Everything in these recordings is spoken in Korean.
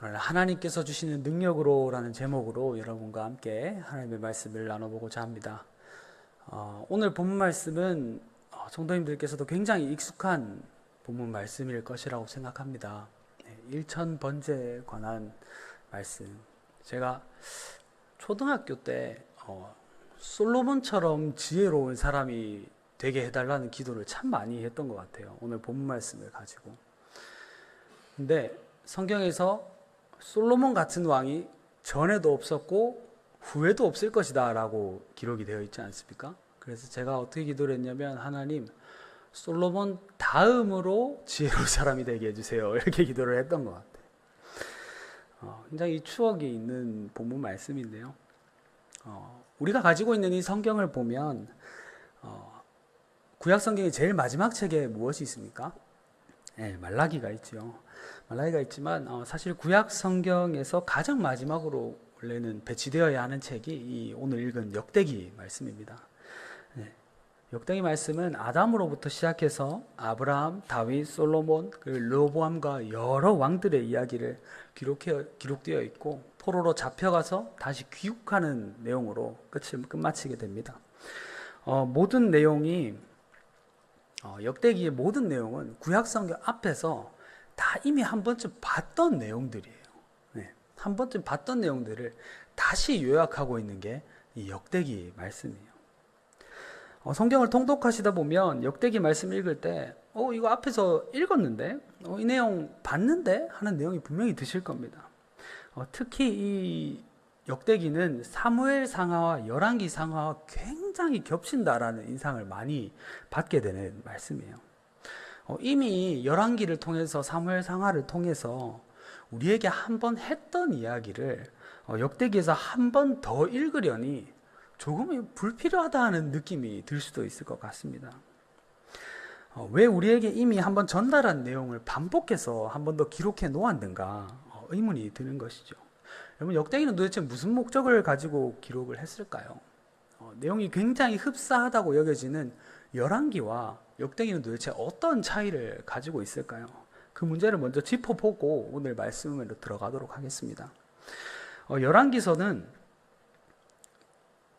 하나님께서 주시는 능력으로라는 제목으로 여러분과 함께 하나님의 말씀을 나눠보고자 합니다. 어, 오늘 본문 말씀은 어, 성도님들께서도 굉장히 익숙한 본문 말씀일 것이라고 생각합니다. 네, 일천 번제에 관한 말씀. 제가 초등학교 때 어, 솔로몬처럼 지혜로운 사람이 되게 해달라는 기도를 참 많이 했던 것 같아요. 오늘 본문 말씀을 가지고. 근데 성경에서 솔로몬 같은 왕이 전에도 없었고 후에도 없을 것이다라고 기록이 되어 있지 않습니까? 그래서 제가 어떻게 기도를 했냐면 하나님 솔로몬 다음으로 지혜로운 사람이 되게 해주세요 이렇게 기도를 했던 것 같아요. 어, 굉장히 추억이 있는 본문 말씀인데요. 어, 우리가 가지고 있는 이 성경을 보면 어, 구약 성경의 제일 마지막 책에 무엇이 있습니까? 네, 말라기가 있죠. 말라기가 있지만 어, 사실 구약 성경에서 가장 마지막으로 원래는 배치되어야 하는 책이 이 오늘 읽은 역대기 말씀입니다. 네. 역대기 말씀은 아담으로부터 시작해서 아브라함, 다윗, 솔로몬, 르보암과 여러 왕들의 이야기를 기록해 기록되어 있고 포로로 잡혀가서 다시 귀국하는 내용으로 끝을 끝마치게 됩니다. 어, 모든 내용이 어, 역대기의 모든 내용은 구약 성경 앞에서 다 이미 한 번쯤 봤던 내용들이에요. 네, 한 번쯤 봤던 내용들을 다시 요약하고 있는 게 이 역대기 말씀이에요. 어, 성경을 통독하시다 보면 역대기 말씀 읽을 때, 어, 이거 앞에서 읽었는데, 어, 이 내용 봤는데? 하는 내용이 분명히 드실 겁니다. 어, 특히 이 역대기는 사무엘 상하와 열왕기 상하와 굉장히 겹친다라는 인상을 많이 받게 되는 말씀이에요. 어, 이미 열왕기를 통해서 사무엘 상하를 통해서 우리에게 한 번 했던 이야기를 어, 역대기에서 한 번 더 읽으려니 조금 불필요하다는 느낌이 들 수도 있을 것 같습니다. 어, 왜 우리에게 이미 한 번 전달한 내용을 반복해서 한 번 더 기록해 놓았는가 어, 의문이 드는 것이죠. 여러분 역대기는 도대체 무슨 목적을 가지고 기록을 했을까요? 어, 내용이 굉장히 흡사하다고 여겨지는 열왕기와 역대기는 도대체 어떤 차이를 가지고 있을까요? 그 문제를 먼저 짚어보고 오늘 말씀으로 들어가도록 하겠습니다. 어, 열왕기서는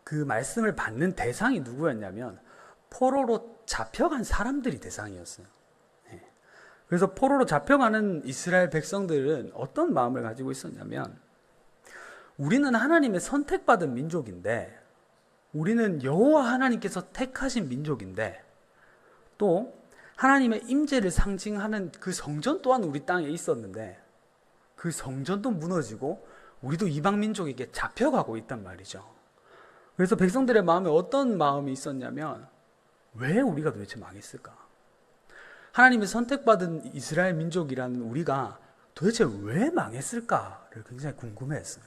그 말씀을 받는 대상이 누구였냐면 포로로 잡혀간 사람들이 대상이었어요. 네. 그래서 포로로 잡혀가는 이스라엘 백성들은 어떤 마음을 가지고 있었냐면 우리는 하나님의 선택받은 민족인데 우리는 여호와 하나님께서 택하신 민족인데 또 하나님의 임재를 상징하는 그 성전 또한 우리 땅에 있었는데 그 성전도 무너지고 우리도 이방 민족에게 잡혀가고 있단 말이죠. 그래서 백성들의 마음에 어떤 마음이 있었냐면 왜 우리가 도대체 망했을까? 하나님의 선택받은 이스라엘 민족이라는 우리가 도대체 왜 망했을까를 굉장히 궁금해했어요.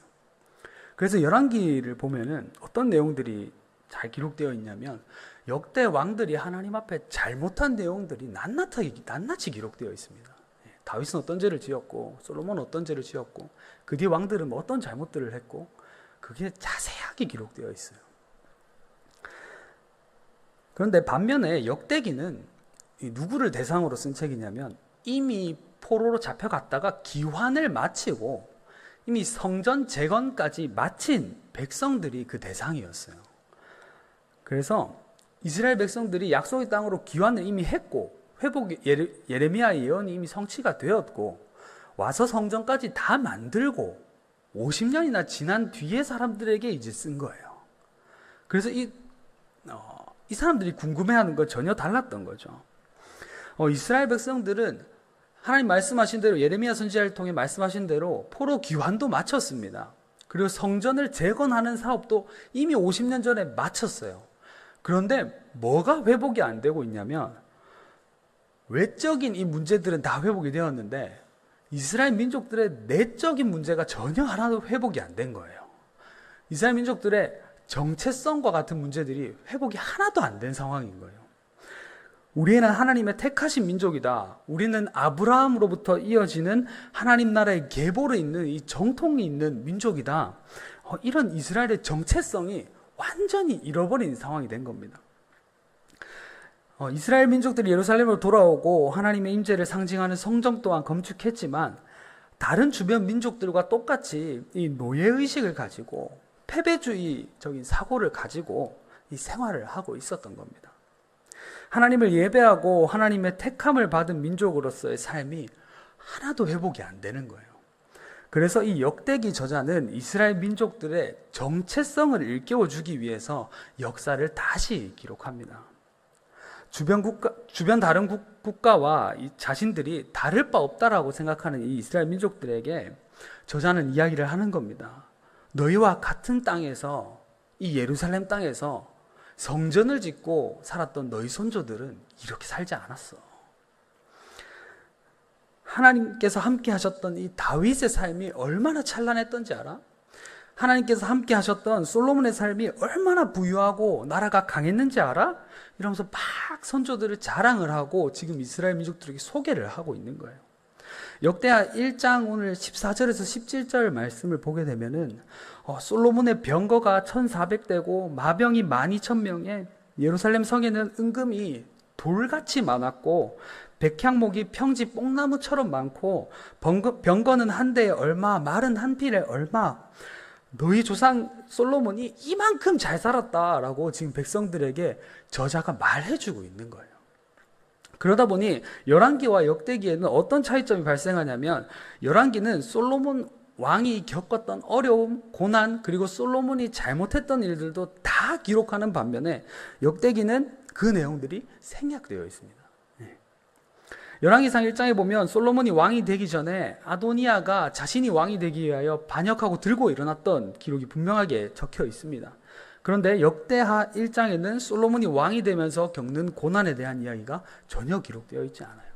그래서 열왕기를 보면은 어떤 내용들이 잘 기록되어 있냐면 역대 왕들이 하나님 앞에 잘못한 내용들이 낱낱하게 낱낱이 기록되어 있습니다. 예, 다윗은 어떤 죄를 지었고 솔로몬은 어떤 죄를 지었고 그 뒤 왕들은 뭐 어떤 잘못들을 했고 그게 자세하게 기록되어 있어요. 그런데 반면에 역대기는 누구를 대상으로 쓴 책이냐면 이미 포로로 잡혀갔다가 기환을 마치고 이미 성전 재건까지 마친 백성들이 그 대상이었어요. 그래서 이스라엘 백성들이 약속의 땅으로 기환을 이미 했고 회복 예레미야 예언이 이미 성취가 되었고 와서 성전까지 다 만들고 50년이나 지난 뒤에 사람들에게 이제 쓴 거예요. 그래서 이, 어, 이 사람들이 궁금해하는 건 전혀 달랐던 거죠. 어, 이스라엘 백성들은 하나님 말씀하신 대로 예레미야 선지자를 통해 말씀하신 대로 포로 기환도 마쳤습니다. 그리고 성전을 재건하는 사업도 이미 50년 전에 마쳤어요. 그런데 뭐가 회복이 안 되고 있냐면 외적인 이 문제들은 다 회복이 되었는데 이스라엘 민족들의 내적인 문제가 전혀 하나도 회복이 안 된 거예요. 이스라엘 민족들의 정체성과 같은 문제들이 회복이 하나도 안 된 상황인 거예요. 우리는 하나님의 택하신 민족이다. 우리는 아브라함으로부터 이어지는 하나님 나라의 계보를 있는 이 정통이 있는 민족이다. 어, 이런 이스라엘의 정체성이 완전히 잃어버린 상황이 된 겁니다. 어, 이스라엘 민족들이 예루살렘으로 돌아오고 하나님의 임재를 상징하는 성정 또한 건축했지만 다른 주변 민족들과 똑같이 이 노예 의식을 가지고 패배주의적인 사고를 가지고 이 생활을 하고 있었던 겁니다. 하나님을 예배하고 하나님의 택함을 받은 민족으로서의 삶이 하나도 회복이 안 되는 거예요. 그래서 이 역대기 저자는 이스라엘 민족들의 정체성을 일깨워 주기 위해서 역사를 다시 기록합니다. 주변 국가, 주변 다른 국, 국가와 이 자신들이 다를 바 없다라고 생각하는 이 이스라엘 민족들에게 저자는 이야기를 하는 겁니다. 너희와 같은 땅에서 이 예루살렘 땅에서 성전을 짓고 살았던 너희 손조들은 이렇게 살지 않았어. 하나님께서 함께 하셨던 이 다윗의 삶이 얼마나 찬란했던지 알아? 하나님께서 함께 하셨던 솔로몬의 삶이 얼마나 부유하고 나라가 강했는지 알아? 이러면서 막 선조들을 자랑을 하고 지금 이스라엘 민족들에게 소개를 하고 있는 거예요. 역대하 1장 오늘 14절에서 17절 말씀을 보게 되면은 어, 솔로몬의 병거가 1400대고 마병이 12000명에 예루살렘 성에는 은금이 돌같이 많았고 백향목이 평지 뽕나무처럼 많고 병거, 병거는 한 대에 얼마 말은 한 필에 얼마 너희 조상 솔로몬이 이만큼 잘 살았다라고 지금 백성들에게 저자가 말해주고 있는 거예요. 그러다 보니 열왕기와 역대기에는 어떤 차이점이 발생하냐면 열왕기는 솔로몬 왕이 겪었던 어려움, 고난, 그리고 솔로몬이 잘못했던 일들도 다 기록하는 반면에 역대기는 그 내용들이 생략되어 있습니다. 열왕기상 1장에 보면 솔로몬이 왕이 되기 전에 아도니아가 자신이 왕이 되기 위하여 반역하고 들고 일어났던 기록이 분명하게 적혀 있습니다. 그런데 역대하 1장에는 솔로몬이 왕이 되면서 겪는 고난에 대한 이야기가 전혀 기록되어 있지 않아요.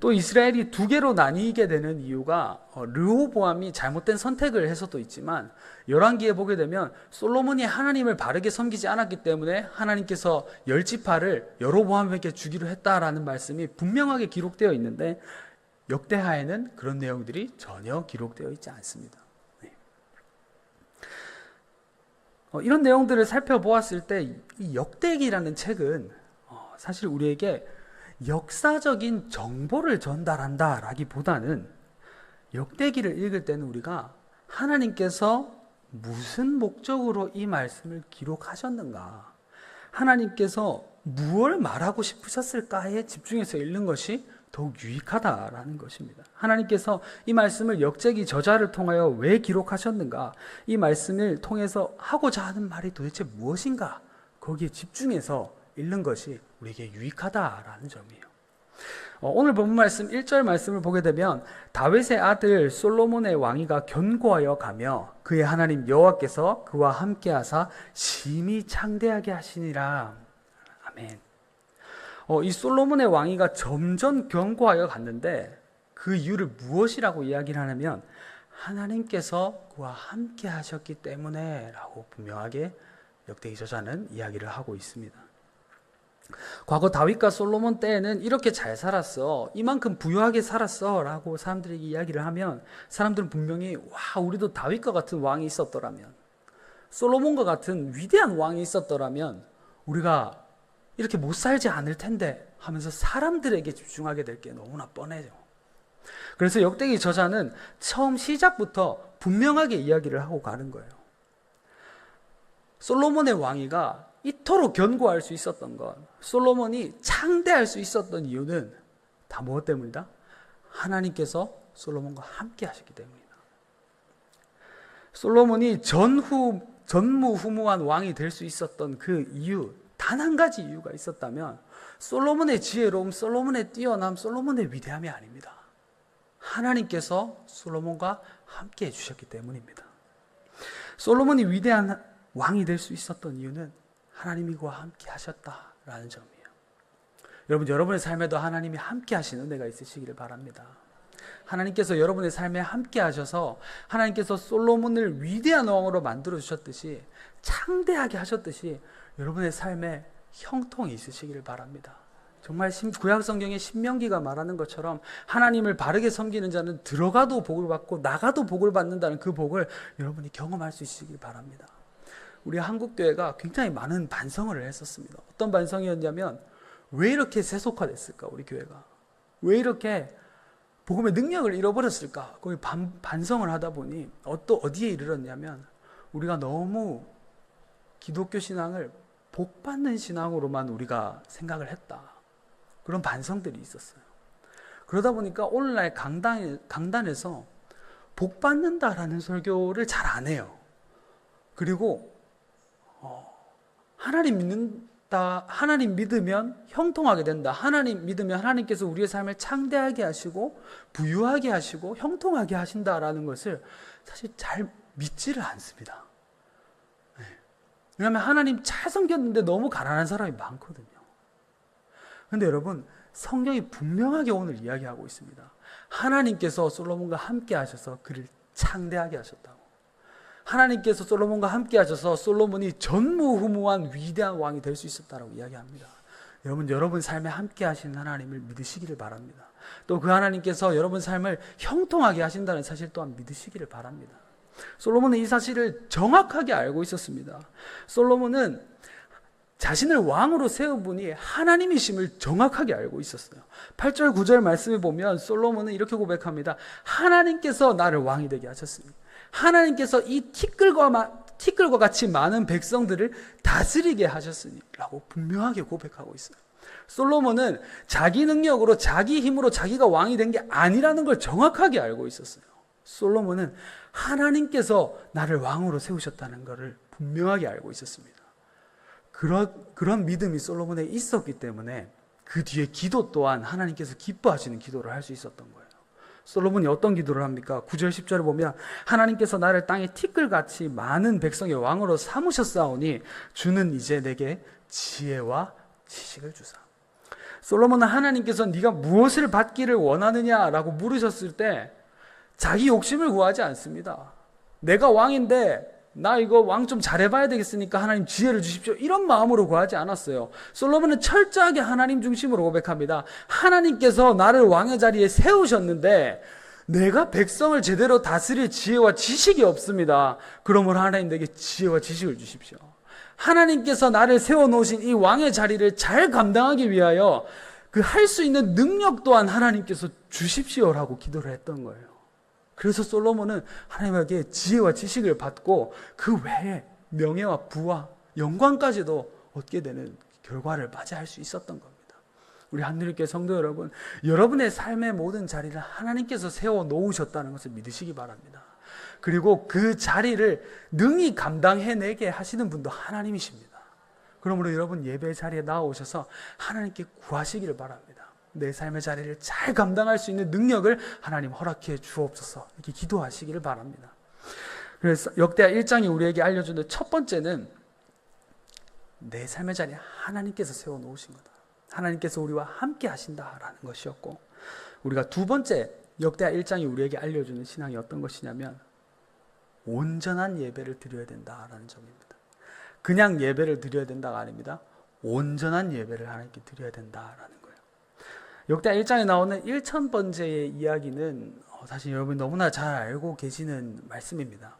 또 이스라엘이 두 개로 나뉘게 되는 이유가 어, 르호보암이 잘못된 선택을 해서도 있지만 열왕기에 보게 되면 솔로몬이 하나님을 바르게 섬기지 않았기 때문에 하나님께서 열 지파를 여로보암에게 주기로 했다라는 말씀이 분명하게 기록되어 있는데 역대하에는 그런 내용들이 전혀 기록되어 있지 않습니다. 네. 어, 이런 내용들을 살펴보았을 때 이 역대기라는 책은 어, 사실 우리에게 역사적인 정보를 전달한다 라기보다는 역대기를 읽을 때는 우리가 하나님께서 무슨 목적으로 이 말씀을 기록하셨는가, 하나님께서 무엇을 말하고 싶으셨을까에 집중해서 읽는 것이 더욱 유익하다라는 것입니다. 하나님께서 이 말씀을 역대기 저자를 통하여 왜 기록하셨는가, 이 말씀을 통해서 하고자 하는 말이 도대체 무엇인가, 거기에 집중해서 읽는 것이 우리에게 유익하다라는 점이에요. 어, 오늘 본 말씀 1절 말씀을 보게 되면 다윗의 아들 솔로몬의 왕위가 견고하여 가며 그의 하나님 여호와께서 그와 함께 하사 심히 창대하게 하시니라. 아멘. 어, 이 솔로몬의 왕위가 점점 견고하여 갔는데 그 이유를 무엇이라고 이야기를 하냐면 하나님께서 그와 함께 하셨기 때문에라고 분명하게 역대기 저자는 이야기를 하고 있습니다. 과거 다윗과 솔로몬 때에는 이렇게 잘 살았어. 이만큼 부유하게 살았어. 라고 사람들에게 이야기를 하면 사람들은 분명히 와, 우리도 다윗과 같은 왕이 있었더라면 솔로몬과 같은 위대한 왕이 있었더라면 우리가 이렇게 못 살지 않을 텐데 하면서 사람들에게 집중하게 될 게 너무나 뻔해요. 그래서 역대기 저자는 처음 시작부터 분명하게 이야기를 하고 가는 거예요. 솔로몬의 왕위가 이토록 견고할 수 있었던 것, 솔로몬이 창대할 수 있었던 이유는 다 무엇 때문이다? 하나님께서 솔로몬과 함께 하셨기 때문이다. 솔로몬이 전후, 전무후무한 왕이 될 수 있었던 그 이유, 단 한 가지 이유가 있었다면, 솔로몬의 지혜로움, 솔로몬의 뛰어남, 솔로몬의 위대함이 아닙니다. 하나님께서 솔로몬과 함께 해주셨기 때문입니다. 솔로몬이 위대한 왕이 될 수 있었던 이유는 하나님이 그와 함께 하셨다라는 점이에요. 여러분, 여러분의 삶에도 하나님이 함께 하시는 은혜가 있으시기를 바랍니다. 하나님께서 여러분의 삶에 함께 하셔서 하나님께서 솔로몬을 위대한 왕으로 만들어 주셨듯이 창대하게 하셨듯이 여러분의 삶에 형통이 있으시기를 바랍니다. 정말 구약 성경의 신명기가 말하는 것처럼 하나님을 바르게 섬기는 자는 들어가도 복을 받고 나가도 복을 받는다는 그 복을 여러분이 경험할 수 있으시길 바랍니다. 우리 한국교회가 굉장히 많은 반성을 했었습니다. 어떤 반성이었냐면 왜 이렇게 세속화됐을까 우리 교회가 왜 이렇게 복음의 능력을 잃어버렸을까? 거기 반, 반성을 하다 보니 어떠, 어디에 이르렀냐면 우리가 너무 기독교 신앙을 복 받는 신앙으로만 우리가 생각을 했다. 그런 반성들이 있었어요. 그러다 보니까 오늘날 강단, 강단에서 복 받는다라는 설교를 잘 안 해요. 그리고 어, 하나님 믿는다, 하나님 믿으면 형통하게 된다. 하나님 믿으면 하나님께서 우리의 삶을 창대하게 하시고 부유하게 하시고 형통하게 하신다라는 것을 사실 잘 믿지를 않습니다. 네. 왜냐하면 하나님 잘 섬겼는데 너무 가난한 사람이 많거든요. 근데 여러분 성경이 분명하게 오늘 이야기하고 있습니다. 하나님께서 솔로몬과 함께 하셔서 그를 창대하게 하셨다고. 하나님께서 솔로몬과 함께 하셔서 솔로몬이 전무후무한 위대한 왕이 될 수 있었다라고 이야기합니다. 여러분 여러분 삶에 함께 하시는 하나님을 믿으시기를 바랍니다. 또 그 하나님께서 여러분 삶을 형통하게 하신다는 사실 또한 믿으시기를 바랍니다. 솔로몬은 이 사실을 정확하게 알고 있었습니다. 솔로몬은 자신을 왕으로 세운 분이 하나님이심을 정확하게 알고 있었어요. 8절 9절 말씀에 보면 솔로몬은 이렇게 고백합니다. 하나님께서 나를 왕이 되게 하셨으니 하나님께서 이 티끌과 마, 티끌과 같이 많은 백성들을 다스리게 하셨으니라고 분명하게 고백하고 있어요. 솔로몬은 자기 능력으로 자기 힘으로 자기가 왕이 된 게 아니라는 걸 정확하게 알고 있었어요. 솔로몬은 하나님께서 나를 왕으로 세우셨다는 것을 분명하게 알고 있었습니다. 그런, 그런 믿음이 솔로몬에 있었기 때문에 그 뒤에 기도 또한 하나님께서 기뻐하시는 기도를 할 수 있었던 거예요. 솔로몬이 어떤 기도를 합니까? 9절 10절을 보면 하나님께서 나를 땅에 티끌같이 많은 백성의 왕으로 삼으셨사오니 주는 이제 내게 지혜와 지식을 주사. 솔로몬은 하나님께서 네가 무엇을 받기를 원하느냐라고 물으셨을 때 자기 욕심을 구하지 않습니다. 내가 왕인데 나 이거 왕 좀 잘해봐야 되겠으니까 하나님 지혜를 주십시오. 이런 마음으로 구하지 않았어요. 솔로몬은 철저하게 하나님 중심으로 고백합니다. 하나님께서 나를 왕의 자리에 세우셨는데 내가 백성을 제대로 다스릴 지혜와 지식이 없습니다. 그러므로 하나님 내게 지혜와 지식을 주십시오. 하나님께서 나를 세워놓으신 이 왕의 자리를 잘 감당하기 위하여 그 할 수 있는 능력 또한 하나님께서 주십시오라고 기도를 했던 거예요. 그래서 솔로몬은 하나님에게 지혜와 지식을 받고 그 외에 명예와 부와 영광까지도 얻게 되는 결과를 맞이할 수 있었던 겁니다. 우리 하늘교회 성도 여러분, 여러분의 삶의 모든 자리를 하나님께서 세워 놓으셨다는 것을 믿으시기 바랍니다. 그리고 그 자리를 능히 감당해내게 하시는 분도 하나님이십니다. 그러므로 여러분 예배 자리에 나오셔서 하나님께 구하시기를 바랍니다. 내 삶의 자리를 잘 감당할 수 있는 능력을 하나님 허락해 주옵소서 이렇게 기도하시기를 바랍니다. 그래서 역대하 1장이 우리에게 알려주는 첫 번째는 내 삶의 자리에 하나님께서 세워 놓으신 거다. 하나님께서 우리와 함께 하신다라는 것이었고 우리가 두 번째 역대하 1장이 우리에게 알려주는 신앙이 어떤 것이냐면 온전한 예배를 드려야 된다라는 점입니다. 그냥 예배를 드려야 된다가 아닙니다. 온전한 예배를 하나님께 드려야 된다라는. 역대 1장에 나오는 1천 번째의 이야기는 어, 사실 여러분 너무나 잘 알고 계시는 말씀입니다.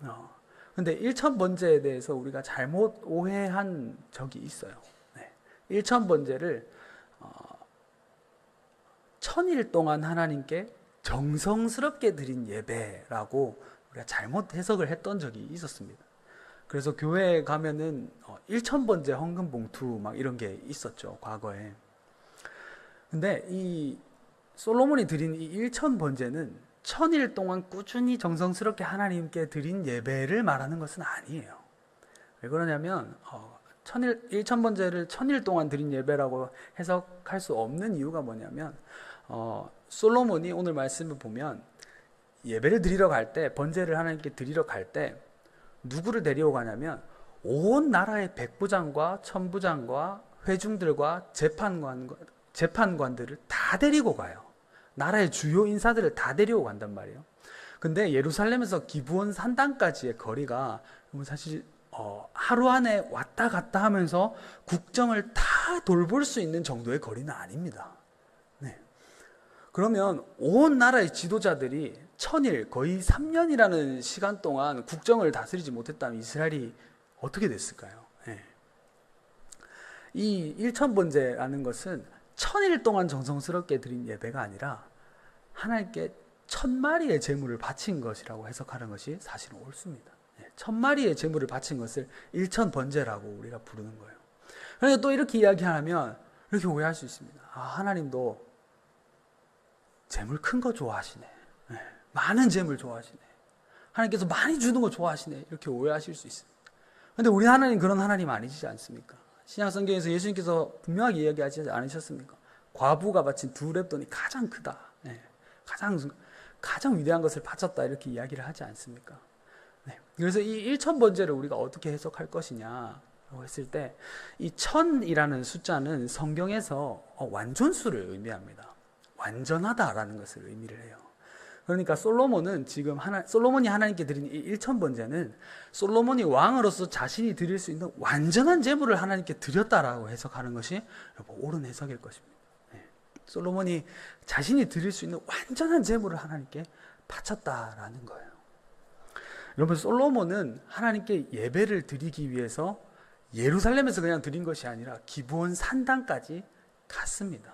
어, 근데 1천 번째에 대해서 우리가 잘못 오해한 적이 있어요. 네. 1천 번째를 어, 천일 동안 하나님께 정성스럽게 드린 예배라고 우리가 잘못 해석을 했던 적이 있었습니다. 그래서 교회에 가면은 1천번째 헌금 봉투 막 이런 게 있었죠, 과거에. 근데 이 솔로몬이 드린 이 1천번째는 천일 동안 꾸준히 정성스럽게 하나님께 드린 예배를 말하는 것은 아니에요. 왜 그러냐면 어, 천일 1천번째를 천일 동안 드린 예배라고 해석할 수 없는 이유가 뭐냐면 어, 솔로몬이 오늘 말씀을 보면 예배를 드리러 갈 때, 번제를 하나님께 드리러 갈 때, 누구를 데려가냐면, 온 나라의 백부장과 천부장과 회중들과 재판관, 재판관들을 다 데리고 가요. 나라의 주요 인사들을 다 데리고 간단 말이에요. 근데 예루살렘에서 기부원 산당까지의 거리가 사실 어, 하루 안에 왔다 갔다 하면서 국정을 다 돌볼 수 있는 정도의 거리는 아닙니다. 네. 그러면 온 나라의 지도자들이 천일 거의 3년이라는 시간 동안 국정을 다스리지 못했다면 이스라엘이 어떻게 됐을까요? 네. 이 1천번제라는 것은 천일 동안 정성스럽게 드린 예배가 아니라 하나님께 천 마리의 제물을 바친 것이라고 해석하는 것이 사실은 옳습니다. 예, 천 마리의 제물을 바친 것을 일천 번제라고 우리가 부르는 거예요. 그런데 또 이렇게 이야기하면 이렇게 오해할 수 있습니다. 아, 하나님도 제물 큰 거 좋아하시네. 예, 많은 제물 좋아하시네. 하나님께서 많이 주는 거 좋아하시네. 이렇게 오해하실 수 있습니다. 근데 우리 하나님 그런 하나님 아니시지 않습니까? 신약 성경에서 예수님께서 분명하게 이야기하지 않으셨습니까? 과부가 바친 두 랩돈이 가장 크다. 예, 가장 가장 위대한 것을 바쳤다 이렇게 이야기를 하지 않습니까? 네. 그래서 이 일천 번제를 우리가 어떻게 해석할 것이냐라고 했을 때 이 천이라는 숫자는 성경에서 어, 완전수를 의미합니다. 완전하다라는 것을 의미를 해요. 그러니까 솔로몬은 지금 하나 솔로몬이 하나님께 드린 이 일천 번제는 솔로몬이 왕으로서 자신이 드릴 수 있는 완전한 제물을 하나님께 드렸다라고 해석하는 것이 옳은 해석일 것입니다. 네. 솔로몬이 자신이 드릴 수 있는 완전한 제물을 하나님께 바쳤다라는 거예요. 여러분 솔로몬은 하나님께 예배를 드리기 위해서 예루살렘에서 그냥 드린 것이 아니라 기브온 산당까지 갔습니다.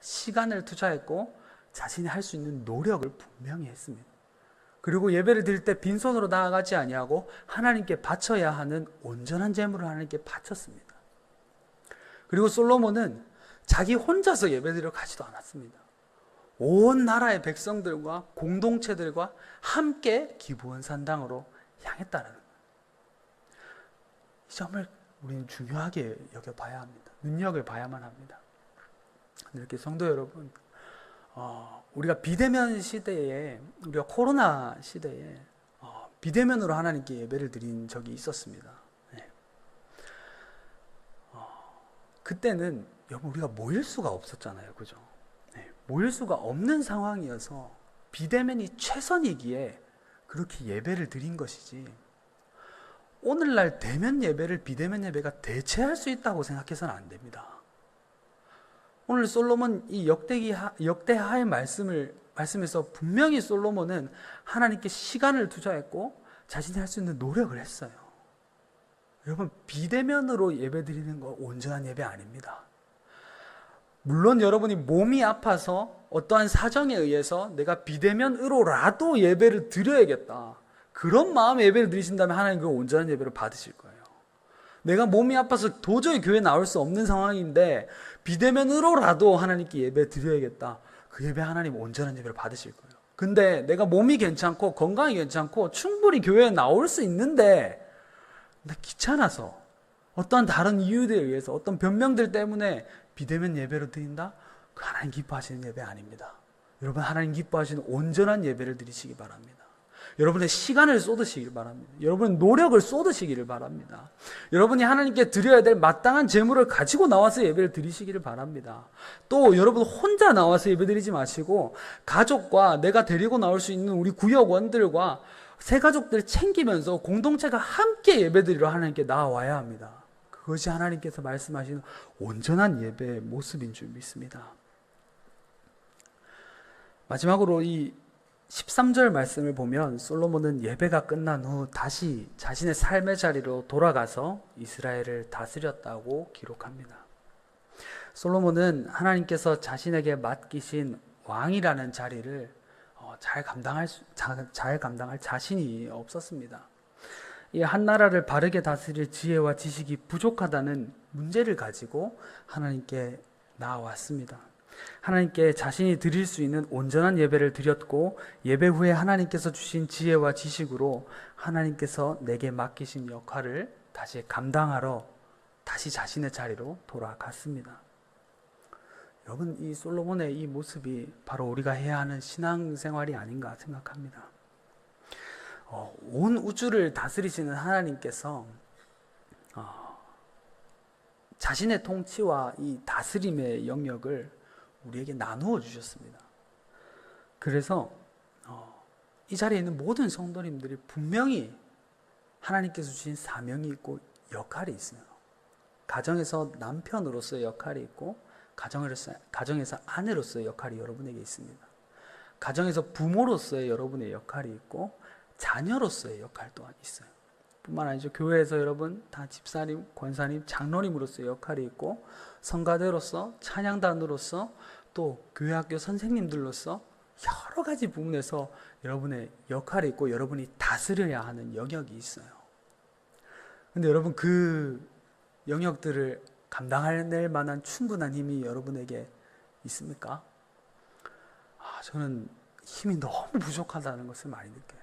시간을 투자했고 자신이 할 수 있는 노력을 분명히 했습니다. 그리고 예배를 드릴 때 빈손으로 나아가지 아니하고 하나님께 바쳐야 하는 온전한 제물을 하나님께 바쳤습니다. 그리고 솔로몬은 자기 혼자서 예배드리러 가지도 않았습니다. 온 나라의 백성들과 공동체들과 함께 기부원 산당으로 향했다는. 이 점을 우리는 중요하게 여겨봐야 합니다. 눈여겨봐야만 합니다. 이렇게 성도 여러분, 어, 우리가 비대면 시대에 우리가 코로나 시대에 어, 비대면으로 하나님께 예배를 드린 적이 있었습니다. 네. 어, 그때는 여러분 우리가 모일 수가 없었잖아요, 그죠? 네. 모일 수가 없는 상황이어서 비대면이 최선이기에 그렇게 예배를 드린 것이지. 오늘날 대면 예배를 비대면 예배가 대체할 수 있다고 생각해서는 안 됩니다. 오늘 솔로몬 이 역대기 역대하의 말씀을 말씀에서 분명히 솔로몬은 하나님께 시간을 투자했고 자신이 할 수 있는 노력을 했어요. 여러분 비대면으로 예배드리는 거 온전한 예배 아닙니다. 물론 여러분이 몸이 아파서 어떠한 사정에 의해서 내가 비대면으로라도 예배를 드려야겠다. 그런 마음에 예배를 드리신다면 하나님 그 온전한 예배를 받으실 거예요. 내가 몸이 아파서 도저히 교회 나올 수 없는 상황인데 비대면으로라도 하나님께 예배 드려야겠다. 그 예배 하나님 온전한 예배를 받으실 거예요. 근데 내가 몸이 괜찮고 건강이 괜찮고 충분히 교회에 나올 수 있는데 나 귀찮아서 어떠한 다른 이유들에 의해서 어떤 변명들 때문에 비대면 예배로 드린다? 그 하나님 기뻐하시는 예배 아닙니다. 여러분 하나님 기뻐하시는 온전한 예배를 드리시기 바랍니다. 여러분의 시간을 쏟으시길 바랍니다. 여러분의 노력을 쏟으시기를 바랍니다. 여러분이 하나님께 드려야 될 마땅한 재물을 가지고 나와서 예배를 드리시기를 바랍니다. 또 여러분 혼자 나와서 예배 드리지 마시고 가족과 내가 데리고 나올 수 있는 우리 구역원들과 새 가족들 챙기면서 공동체가 함께 예배 드리러 하나님께 나와야 합니다. 그것이 하나님께서 말씀하시는 온전한 예배의 모습인 줄 믿습니다. 마지막으로 이 13절 말씀을 보면 솔로몬은 예배가 끝난 후 다시 자신의 삶의 자리로 돌아가서 이스라엘을 다스렸다고 기록합니다. 솔로몬은 하나님께서 자신에게 맡기신 왕이라는 자리를 어, 잘 감당할 수, 잘 감당할 자신이 없었습니다. 이 한 나라를 바르게 다스릴 지혜와 지식이 부족하다는 문제를 가지고 하나님께 나왔습니다. 하나님께 자신이 드릴 수 있는 온전한 예배를 드렸고 예배 후에 하나님께서 주신 지혜와 지식으로 하나님께서 내게 맡기신 역할을 다시 감당하러 다시 자신의 자리로 돌아갔습니다. 여러분 이 솔로몬의 이 모습이 바로 우리가 해야 하는 신앙 생활이 아닌가 생각합니다. 어, 온 우주를 다스리시는 하나님께서 어, 자신의 통치와 이 다스림의 영역을 우리에게 나누어 주셨습니다. 그래서 어, 이 자리에 있는 모든 성도님들이 분명히 하나님께서 주신 사명이 있고 역할이 있어요. 가정에서 남편으로서의 역할이 있고 가정에서, 가정에서 아내로서의 역할이 여러분에게 있습니다. 가정에서 부모로서의 여러분의 역할이 있고 자녀로서의 역할 또한 있어요. 뿐만 아니죠. 교회에서 여러분 다 집사님, 권사님, 장로님으로서의 역할이 있고 성가대로서 찬양단으로서 또 교회 학교 선생님들로서 여러 가지 부분에서 여러분의 역할이 있고 여러분이 다스려야 하는 영역이 있어요. 근데 여러분 그 영역들을 감당해낼 만한 충분한 힘이 여러분에게 있습니까? 아, 저는 힘이 너무 부족하다는 것을 많이 느껴요.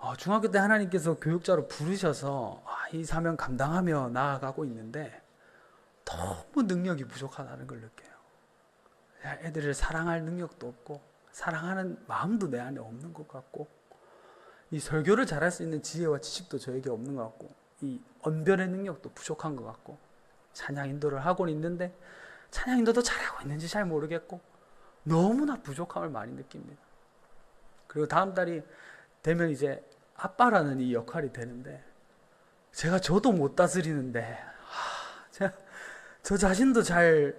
어, 중학교 때 하나님께서 교육자로 부르셔서 아, 이 사명 감당하며 나아가고 있는데 너무 능력이 부족하다는 걸 느껴요. 애들을 사랑할 능력도 없고 사랑하는 마음도 내 안에 없는 것 같고 이 설교를 잘할 수 있는 지혜와 지식도 저에게 없는 것 같고 이 언변의 능력도 부족한 것 같고 찬양 인도를 하고 있는데 찬양 인도도 잘하고 있는지 잘 모르겠고 너무나 부족함을 많이 느낍니다. 그리고 다음 달이 되면 이제 아빠라는 이 역할이 되는데 제가 저도 못 다스리는데 하, 제가 저 자신도 잘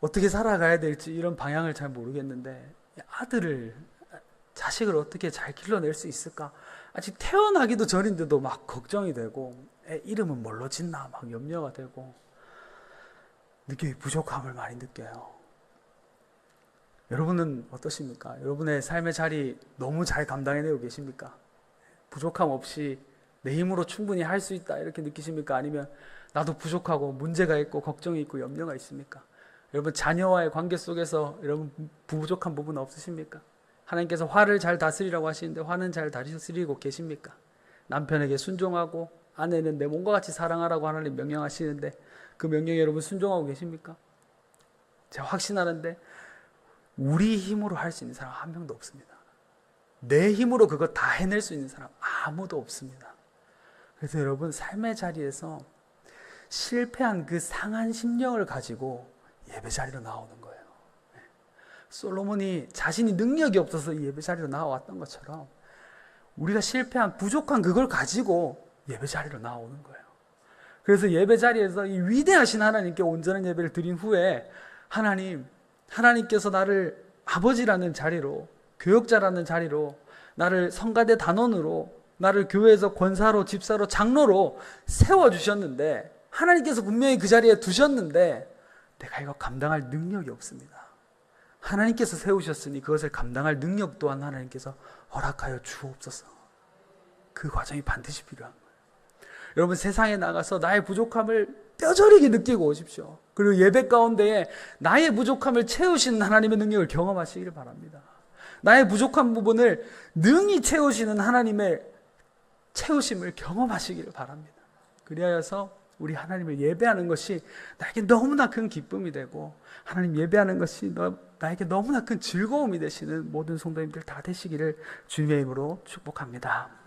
어떻게 살아가야 될지 이런 방향을 잘 모르겠는데 아들을 자식을 어떻게 잘 길러낼 수 있을까? 아직 태어나기도 전인데도 막 걱정이 되고 애 이름은 뭘로 짓나 막 염려가 되고 느낌이 부족함을 많이 느껴요. 여러분은 어떠십니까? 여러분의 삶의 자리 너무 잘 감당해내고 계십니까? 부족함 없이 내 힘으로 충분히 할 수 있다 이렇게 느끼십니까? 아니면 나도 부족하고 문제가 있고 걱정이 있고 염려가 있습니까? 여러분 자녀와의 관계 속에서 여러분 부족한 부분 없으십니까? 하나님께서 화를 잘 다스리라고 하시는데 화는 잘 다스리고 계십니까? 남편에게 순종하고 아내는 내 몸과 같이 사랑하라고 하나님 명령하시는데 그 명령에 여러분 순종하고 계십니까? 제가 확신하는데 우리 힘으로 할 수 있는 사람 한 명도 없습니다. 내 힘으로 그거 다 해낼 수 있는 사람 아무도 없습니다. 그래서 여러분 삶의 자리에서 실패한 그 상한 심령을 가지고 예배 자리로 나오는 거예요. 네. 솔로몬이 자신이 능력이 없어서 예배 자리로 나왔던 것처럼 우리가 실패한 부족한 그걸 가지고 예배 자리로 나오는 거예요. 그래서 예배 자리에서 이 위대하신 하나님께 온전한 예배를 드린 후에 하나님, 하나님께서 나를 아버지라는 자리로, 교역자라는 자리로, 나를 성가대 단원으로, 나를 교회에서 권사로, 집사로, 장로로 세워주셨는데, 하나님께서 분명히 그 자리에 두셨는데, 내가 이거 감당할 능력이 없습니다. 하나님께서 세우셨으니 그것을 감당할 능력 또한 하나님께서 허락하여 주옵소서. 그 과정이 반드시 필요한 거예요. 여러분 세상에 나가서 나의 부족함을 뼈저리게 느끼고 오십시오. 그리고 예배 가운데에 나의 부족함을 채우시는 하나님의 능력을 경험하시기를 바랍니다. 나의 부족한 부분을 능히 채우시는 하나님의 채우심을 경험하시기를 바랍니다. 그리하여서 우리 하나님을 예배하는 것이 나에게 너무나 큰 기쁨이 되고 하나님 예배하는 것이 나에게 너무나 큰 즐거움이 되시는 모든 성도님들 다 되시기를 주님의 이름으로 축복합니다.